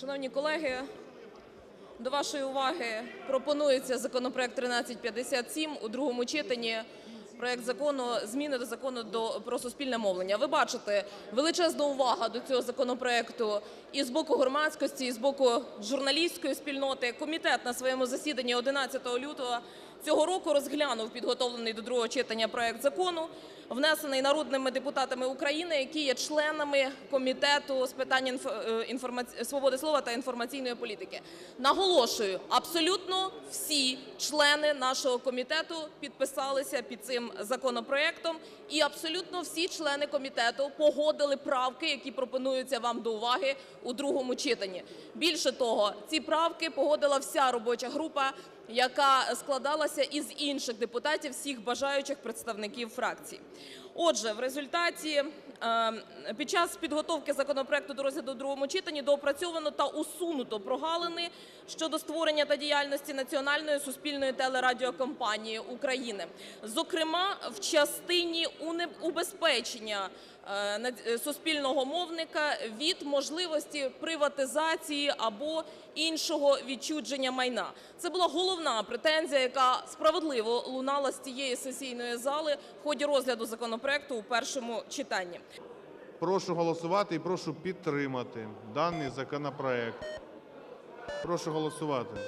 Шановні колеги, до вашої уваги пропонується законопроект 1357 у другому читанні. Проект закону зміни до закону до про суспільне мовлення. Ви бачите величезна увага до цього законопроекту і з боку громадськості, і з боку журналістської спільноти. Комітет на своєму засіданні 11 лютого цього року розглянув підготовлений до другого читання проект закону, внесений народними депутатами України, які є членами комітету з питань е, свободи слова та інформаційної політики. Наголошую, абсолютно всі члени нашого комітету підписалися під цим законопроектом, і абсолютно всі члени комітету погодили правки, які пропонуються вам до уваги у другому читанні. Більше того, ці правки погодила вся робоча група, яка складалася із інших депутатів, всіх бажаючих представників фракцій. Отже, в результаті е, під час підготовки законопроекту до розгляду у другому читанні доопрацьовано та усунуто прогалини щодо створення та діяльності національної суспільної телерадіокомпанії України, зокрема в частині убезпечення е, е, суспільного мовника від можливості приватизації або іншого відчудження майна. Це була головна претензія, яка справедливо лунала з цієї сесійної зали в ході розгляду законопроекту у першому читанні. Прошу голосувати і прошу підтримати даний законопроект. Прошу голосувати.